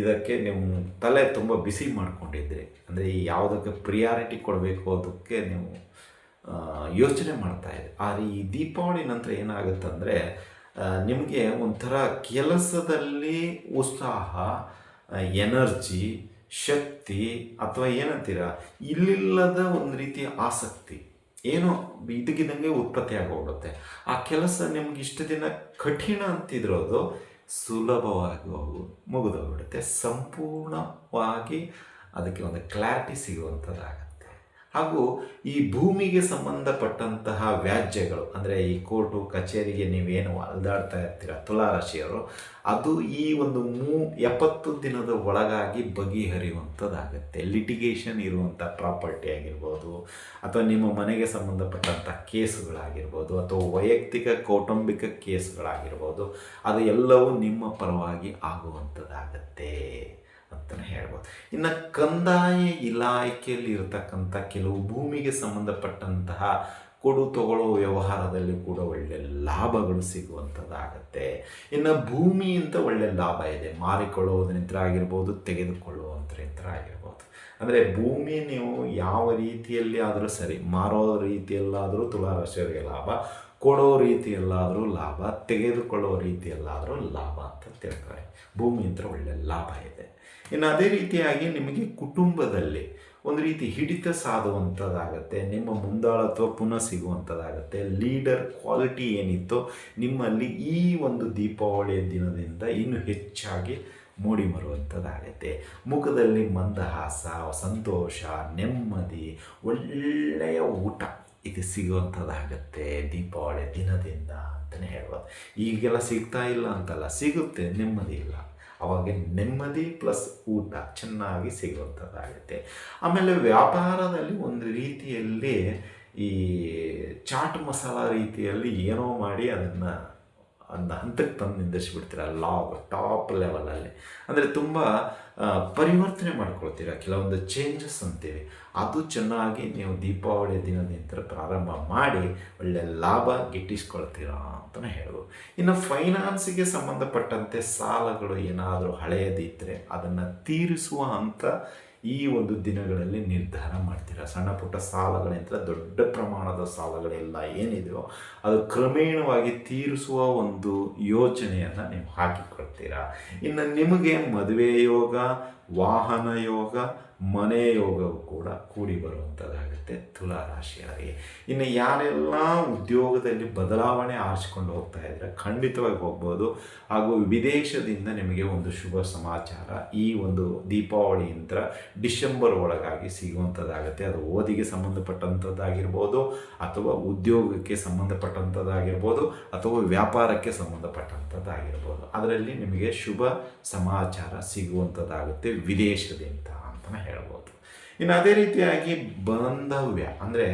ಇದಕ್ಕೆ ನೀವು ತಲೆ ತುಂಬ ಬಿಸಿ ಮಾಡ್ಕೊಂಡಿದ್ರಿ. ಅಂದರೆ ಯಾವುದಕ್ಕೆ ಪ್ರಿಯಾರಿಟಿ ಕೊಡಬೇಕು ಅದಕ್ಕೆ ನೀವು ಯೋಚನೆ ಮಾಡ್ತಾ ಇದೆ ಆದರೆ ಈ ದೀಪಾವಳಿ ನಂತರ ಏನಾಗುತ್ತಂದರೆ ನಿಮಗೆ ಒಂಥರ ಕೆಲಸದಲ್ಲಿ ಉತ್ಸಾಹ ಎನರ್ಜಿ ಶಕ್ತಿ ಅಥವಾ ಏನಂತೀರ? ಇಲ್ಲಿಲ್ಲದ ಒಂದು ರೀತಿಯ ಆಸಕ್ತಿ. ಏನೋ ಇದಕ್ಕಿದ್ದಂಗೆ ಉತ್ಪತ್ತಿ ಆಗೋಗುತ್ತೆ ಆ ಕೆಲಸ ನಿಮ್ಗೆ ಇಷ್ಟು ದಿನ ಕಠಿಣ ಅಂತಿದ್ರೋದು ಸುಲಭವಾಗಿ ಹೋಗು, ಮುಗಿದೋಗ್ಬಿಡುತ್ತೆ. ಸಂಪೂರ್ಣವಾಗಿ ಅದಕ್ಕೆ ಒಂದು ಕ್ಲಾರಿಟಿ ಸಿಗುವಂಥದ್ದಾಗತ್ತೆ. ಹಾಗೂ ಈ ಭೂಮಿಗೆ ಸಂಬಂಧಪಟ್ಟಂತಹ ವ್ಯಾಜ್ಯಗಳು, ಅಂದರೆ ಈ ಕೋರ್ಟು, ಕಚೇರಿಗೆ ನೀವೇನು ಅಲ್ದಾಡ್ತಾ ಇರ್ತೀರ ತುಲಾರಾಶಿಯವರು, ಅದು ಈ ಒಂದು ಮೂ ಎಪ್ಪತ್ತು ದಿನದ ಒಳಗಾಗಿ ಬಗೆಹರಿಯುವಂಥದ್ದಾಗುತ್ತೆ. ಲಿಟಿಗೇಷನ್ ಇರುವಂಥ ಪ್ರಾಪರ್ಟಿ ಆಗಿರ್ಬೋದು, ಅಥವಾ ನಿಮ್ಮ ಮನೆಗೆ ಸಂಬಂಧಪಟ್ಟಂಥ ಕೇಸುಗಳಾಗಿರ್ಬೋದು, ಅಥವಾ ವೈಯಕ್ತಿಕ, ಕೌಟುಂಬಿಕ ಕೇಸುಗಳಾಗಿರ್ಬೋದು, ಅದು ಎಲ್ಲವೂ ನಿಮ್ಮ ಪರವಾಗಿ ಆಗುವಂಥದ್ದಾಗತ್ತೆ. ಅಂತಲೇ ಹೇಳ್ಬೋದು. ಇನ್ನು ಕಂದಾಯ ಇಲಾಖೆಯಲ್ಲಿ ಇರತಕ್ಕಂಥ ಕೆಲವು ಭೂಮಿಗೆ ಸಂಬಂಧಪಟ್ಟಂತಹ ಕೊಡು ತಗೊಳ್ಳೋ ವ್ಯವಹಾರದಲ್ಲಿ ಕೂಡ ಒಳ್ಳೆ ಲಾಭಗಳು ಸಿಗುವಂಥದ್ದಾಗತ್ತೆ. ಇನ್ನು ಭೂಮಿಯಿಂದ ಒಳ್ಳೆ ಲಾಭ ಇದೆ. ಮಾರಿಕೊಳ್ಳುವುದರಿಂದ ಆಗಿರ್ಬೋದು ತೆಗೆದುಕೊಳ್ಳುವಂಥರಿಂದ ಆಗಿರ್ಬೋದು. ಅಂದರೆ ಭೂಮಿ ನೀವು ಯಾವ ರೀತಿಯಲ್ಲಿ ಆದರೂ ಸರಿ, ಮಾರೋ ರೀತಿಯಲ್ಲಾದರೂ ತುಲಾರಾಶಿಯವರಿಗೆ ಲಾಭ, ಕೊಡೋ ರೀತಿಯಲ್ಲಾದರೂ ಲಾಭ, ತೆಗೆದುಕೊಳ್ಳೋ ರೀತಿಯಲ್ಲಾದರೂ ಲಾಭ ಅಂತ ತಿಳ್ತಾರೆ ಅಂತ ಒಳ್ಳೆ ಲಾಭ ಇದೆ. ಇನ್ನು ಅದೇ ರೀತಿಯಾಗಿ ನಿಮಗೆ ಕುಟುಂಬದಲ್ಲಿ ಒಂದು ರೀತಿ ಹಿಡಿತ ಸಾಧುವಂಥದ್ದಾಗತ್ತೆ, ನಿಮ್ಮ ಮುಂದಾಳತ್ವ ಪುನಃ ಸಿಗುವಂಥದ್ದಾಗತ್ತೆ, ಲೀಡರ್ ಕ್ವಾಲಿಟಿ ಏನಿತ್ತೋ ನಿಮ್ಮಲ್ಲಿ ಈ ಒಂದು ದೀಪಾವಳಿಯ ದಿನದಿಂದ ಇನ್ನೂ ಹೆಚ್ಚಾಗಿ ಮೂಡಿ ಬರುವಂಥದ್ದಾಗತ್ತೆ ಮುಖದಲ್ಲಿ ಮಂದಹಾಸ, ಸಂತೋಷ, ನೆಮ್ಮದಿ, ಒಳ್ಳೆಯ ಊಟ ಇದು ಸಿಗುವಂಥದ್ದಾಗತ್ತೆ ದೀಪಾವಳಿ ದಿನದಿಂದ ಅಂತಲೇ ಹೇಳ್ಬೋದು. ಈಗೆಲ್ಲ ಸಿಗ್ತಾ ಇಲ್ಲ ಅಂತಲ್ಲ, ಸಿಗುತ್ತೆ, ನೆಮ್ಮದಿ ಇಲ್ಲ. ಅವಾಗ ನೆಮ್ಮದಿ ಪ್ಲಸ್ ಊಟ ಚೆನ್ನಾಗಿ ಸಿಗುವಂಥದ್ದಾಗುತ್ತೆ. ಆಮೇಲೆ ವ್ಯಾಪಾರದಲ್ಲಿ ಒಂದು ರೀತಿಯಲ್ಲಿ ಈ ಚಾಟ್ ಮಸಾಲ ರೀತಿಯಲ್ಲಿ ಏನೋ ಮಾಡಿ ಅದನ್ನು ಒಂದು ಹಂತಕ್ಕೆ ತಂದು ನಿಂದಿರಿಸಿಬಿಡ್ತೀರ ಲಾಗ್ ಟಾಪ್ ಲೆವೆಲಲ್ಲಿ. ಅಂದರೆ ತುಂಬ ಪರಿವರ್ತನೆ ಮಾಡ್ಕೊಳ್ತೀರಾ? ಕೆಲವೊಂದು ಚೇಂಜಸ್ ಅಂತೇವೆ. ಅದು ಚೆನ್ನಾಗಿ ನೀವು ದೀಪಾವಳಿಯ ದಿನದಿಂದ ಪ್ರಾರಂಭ ಮಾಡಿ ಒಳ್ಳೆ ಲಾಭ ಗಿಟ್ಟಿಸ್ಕೊಳ್ತೀರಾ ಅಂತಲೇ ಹೇಳ್ಬೋದು. ಇನ್ನು ಫೈನಾನ್ಸಿಗೆ ಸಂಬಂಧಪಟ್ಟಂತೆ ಸಾಲಗಳು ಏನಾದರೂ ಹಳೆಯದಿದ್ದರೆ ಅದನ್ನು ತೀರಿಸುವ ಹಂತ ಈ ಒಂದು ದಿನಗಳಲ್ಲಿ ನಿರ್ಧಾರ ಮಾಡ್ತೀರಾ? ಸಣ್ಣ ಪುಟ್ಟ ಸಾಲಗಳಿಂದ ದೊಡ್ಡ ಪ್ರಮಾಣದ ಸಾಲಗಳೆಲ್ಲ ಏನಿದೆಯೋ ಅದು ಕ್ರಮೇಣವಾಗಿ ತೀರಿಸುವ ಒಂದು ಯೋಚನೆಯನ್ನು ನೀವು ಹಾಕಿಕೊಳ್ತೀರಾ? ಇನ್ನು ನಿಮಗೆ ಮದುವೆ ಯೋಗ ವಾಹನ ಯೋಗ, ಮನೆ ಯೋಗವು ಕೂಡ ಕೂಡಿ ಬರುವಂಥದ್ದಾಗುತ್ತೆ ತುಲಾ ರಾಶಿಯವರಿಗೆ. ಇನ್ನು ಯಾರೆಲ್ಲ ಉದ್ಯೋಗದಲ್ಲಿ ಬದಲಾವಣೆ ಆರಿಸ್ಕೊಂಡು ಹೋಗ್ತಾ ಇದ್ದರೆ ಖಂಡಿತವಾಗಿ ಹೋಗ್ಬೋದು. ಹಾಗೂ ವಿದೇಶದಿಂದ ನಿಮಗೆ ಒಂದು ಶುಭ ಸಮಾಚಾರ, ಈ ಒಂದು ದೀಪಾವಳಿ ನಂತರ ಡಿಸೆಂಬರ್ ಒಳಗಾಗಿ ಸಿಗುವಂಥದ್ದಾಗುತ್ತೆ ಅದು ಓದಿಗೆ ಸಂಬಂಧಪಟ್ಟಂಥದ್ದಾಗಿರ್ಬೋದು ಅಥವಾ ಉದ್ಯೋಗಕ್ಕೆ ಸಂಬಂಧಪಟ್ಟಂಥದ್ದಾಗಿರ್ಬೋದು ಅಥವಾ ವ್ಯಾಪಾರಕ್ಕೆ ಸಂಬಂಧಪಟ್ಟಂಥದ್ದಾಗಿರ್ಬೋದು ಅದರಲ್ಲಿ ನಿಮಗೆ ಶುಭ ಸಮಾಚಾರ ಸಿಗುವಂಥದ್ದಾಗುತ್ತೆ ವಿದೇಶದಿಂದ ಅಂತಲೇ ಹೇಳ್ಬೋದು. ಇನ್ನು ಅದೇ ರೀತಿಯಾಗಿ ಬಾಂಧವ್ಯ, ಅಂದರೆ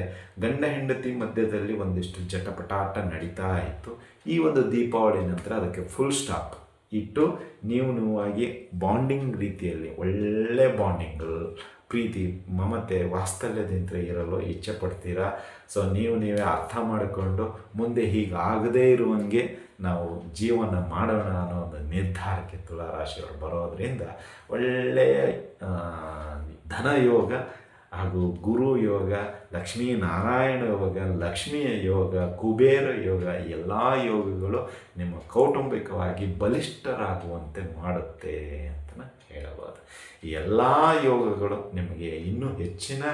ಗಂಡ ಹೆಂಡತಿ ಮಧ್ಯದಲ್ಲಿ ಒಂದಿಷ್ಟು ಜಟಪಟಾಟ ನಡೀತಾ ಇತ್ತು. ಈ ಒಂದು ದೀಪಾವಳಿ ನಂತರ ಅದಕ್ಕೆ ಫುಲ್ ಸ್ಟಾಪ್ ಇಟ್ಟು ನೀವು ನೀವಾಗಿ ಬಾಂಡಿಂಗ್ ರೀತಿಯಲ್ಲಿ, ಒಳ್ಳೆ ಬಾಂಡಿಂಗ್ ಪ್ರೀತಿ, ಮಮತೆ ವಾಸ್ತಲ್ಯದಿಂದ ಇರಲು ಇಚ್ಛೆ ಪಡ್ತೀರಾ? ಸೊ ನೀವು ನೀವೇ ಅರ್ಥ ಮಾಡಿಕೊಂಡು ಮುಂದೆ ಹೀಗಾಗದೇ ಇರುವಂಗೆ ನಾವು ಜೀವನ ಮಾಡೋಣ ಅನ್ನೋ ಒಂದು ನಿರ್ಧಾರಕ್ಕೆ ತುಲಾರಾಶಿಯವರು ಬರೋದರಿಂದ ಒಳ್ಳೆಯ ಧನಯೋಗ ಹಾಗೂ ಗುರು ಯೋಗ, ಲಕ್ಷ್ಮೀ ನಾರಾಯಣ ಯೋಗ ಲಕ್ಷ್ಮಿಯ ಯೋಗ, ಕುಬೇರ ಯೋಗ ಎಲ್ಲ ಯೋಗಗಳು ನಿಮ್ಮ ಕೌಟುಂಬಿಕವಾಗಿ ಬಲಿಷ್ಠರಾಗುವಂತೆ ಮಾಡುತ್ತೆ ಅಂತ ಹೇಳಬಹುದು ಈ ಎಲ್ಲ ಯೋಗಗಳು ನಿಮಗೆ ಇನ್ನೂ ಹೆಚ್ಚಿನ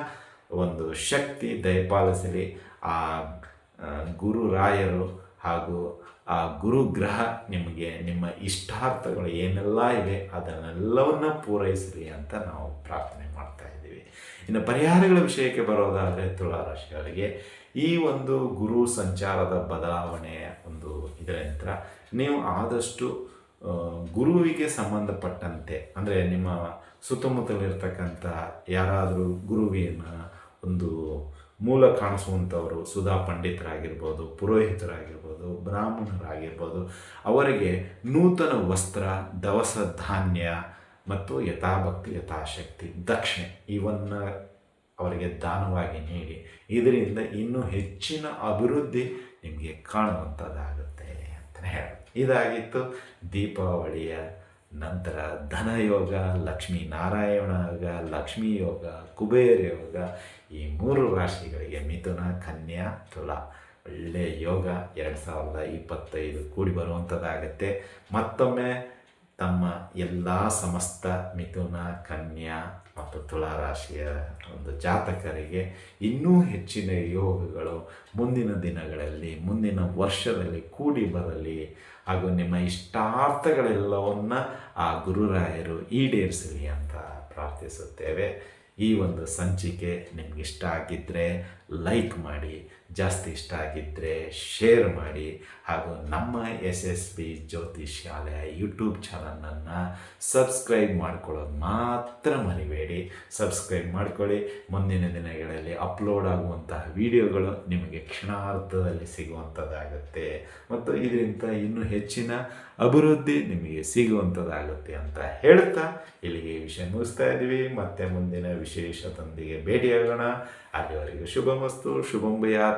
ಒಂದು ಶಕ್ತಿ ದಯಪಾಲಿಸಲಿ. ಆ ಗುರುರಾಯರು ಹಾಗೂ ಆ ಗುರು ಗ್ರಹ ನಿಮಗೆ ನಿಮ್ಮ ಇಷ್ಟಾರ್ಥಗಳು ಏನೆಲ್ಲ ಇವೆ ಅದನ್ನೆಲ್ಲವನ್ನ ಪೂರೈಸಲಿ ಅಂತ ನಾವು ಪ್ರಾರ್ಥನೆ ಮಾಡ್ತಾ ಇದ್ದೀವಿ. ಇನ್ನು ಪರಿಹಾರಗಳ ವಿಷಯಕ್ಕೆ ಬರೋದಾದರೆ ತುಲಾರಾಶಿಯವರಿಗೆ ಈ ಒಂದು ಗುರು ಸಂಚಾರದ ಬದಲಾವಣೆಯ ಒಂದು ಇದರ ನಂತರ ನೀವು ಆದಷ್ಟು ಗುರುವಿಗೆ ಸಂಬಂಧಪಟ್ಟಂತೆ, ಅಂದರೆ ನಿಮ್ಮ ಸುತ್ತಮುತ್ತಲಿರ್ತಕ್ಕಂಥ ಯಾರಾದರೂ ಗುರುವಿನ ಒಂದು ಮೂಲ ಕಾಣಿಸುವಂಥವರು ಸುಧಾ ಪಂಡಿತರಾಗಿರ್ಬೋದು, ಪುರೋಹಿತರಾಗಿರ್ಬೋದು, ಬ್ರಾಹ್ಮಣರಾಗಿರ್ಬೋದು, ಅವರಿಗೆ ನೂತನ ವಸ್ತ್ರ, ದವಸ ಧಾನ್ಯ ಮತ್ತು ಯಥಾಭಕ್ತಿ, ಯಥಾಶಕ್ತಿ, ದಕ್ಷಿಣೆ ಇವನ್ನು ಅವರಿಗೆ ದಾನವಾಗಿ ನೀಡಿ. ಇದರಿಂದ ಇನ್ನೂ ಹೆಚ್ಚಿನ ಅಭಿವೃದ್ಧಿ ನಿಮಗೆ ಕಾಣುವಂಥದ್ದಾಗುತ್ತೆ ಅಂತಲೇ ಹೇಳಿ ಇದಾಗಿತ್ತು ದೀಪಾವಳಿಯ ನಂತರ ಧನಯೋಗ ಲಕ್ಷ್ಮೀ ನಾರಾಯಣ ಯೋಗ, ಲಕ್ಷ್ಮೀ ಯೋಗ, ಕುಬೇರ ಯೋಗ, ಈ ಮೂರು ರಾಶಿಗಳಿಗೆ ಮಿಥುನ, ಕನ್ಯಾ, ತುಲಾ. ಒಳ್ಳೆಯ ಯೋಗ ಎರಡು ಸಾವಿರದ ಇಪ್ಪತ್ತೈದು ಕೂಡಿ ಬರುವಂಥದ್ದಾಗತ್ತೆ ಮತ್ತೊಮ್ಮೆ ತಮ್ಮ ಎಲ್ಲ ಸಮಸ್ತ ಮಿಥುನ, ಕನ್ಯಾ ಮತ್ತು ತುಲಾ ರಾಶಿಯ ಒಂದು ಜಾತಕರಿಗೆ ಇನ್ನೂ ಹೆಚ್ಚಿನ ಯೋಗಗಳು ಮುಂದಿನ ದಿನಗಳಲ್ಲಿ, ಮುಂದಿನ ವರ್ಷದಲ್ಲಿ ಕೂಡಿ ಬರಲಿ. ಹಾಗೂ ನಿಮ್ಮ ಇಷ್ಟಾರ್ಥಗಳೆಲ್ಲವನ್ನ ಆ ಗುರುರಾಯರು ಈಡೇರಿಸಲಿ ಅಂತ ಪ್ರಾರ್ಥಿಸುತ್ತೇವೆ. ಈ ಒಂದು ಸಂಚಿಕೆ ನಿಮ್ಗೆ ಇಷ್ಟ ಆಗಿದ್ದರೆ ಲೈಕ್ ಮಾಡಿ ಜಾಸ್ತಿ ಇಷ್ಟ ಆಗಿದ್ದರೆ ಶೇರ್ ಮಾಡಿ ಹಾಗೂ ನಮ್ಮ S S B Jyotishyalaya YouTube ಚಾನಲನ್ನು ಸಬ್ಸ್ಕ್ರೈಬ್ ಮಾಡ್ಕೊಳ್ಳೋದು ಮಾತ್ರ ಮರಿಬೇಡಿ. ಸಬ್ಸ್ಕ್ರೈಬ್ ಮಾಡ್ಕೊಳ್ಳಿ. ಮುಂದಿನ ದಿನಗಳಲ್ಲಿ ಅಪ್ಲೋಡ್ ಆಗುವಂತಹ ವಿಡಿಯೋಗಳು ನಿಮಗೆ ಕ್ಷಣಾರ್ಧದಲ್ಲಿ ಸಿಗುವಂಥದ್ದಾಗುತ್ತೆ ಮತ್ತು ಇದರಿಂದ ಇನ್ನೂ ಹೆಚ್ಚಿನ ಅಭಿವೃದ್ಧಿ ನಿಮಗೆ ಸಿಗುವಂಥದ್ದಾಗುತ್ತೆ ಅಂತ ಹೇಳ್ತಾ ಇಲ್ಲಿಗೆ ವಿಷಯ ಮುಗಿಸ್ತಾ ಇದ್ದೀವಿ. ಮತ್ತೆ ಮುಂದಿನ ವಿಶೇಷದೊಂದಿಗೆ ಭೇಟಿಯಾಗೋಣ. ಅಲ್ಲಿವರೆಗೂ ಶುಭಮಸ್ತು, ಶುಭಂ ಭಯಾತ್.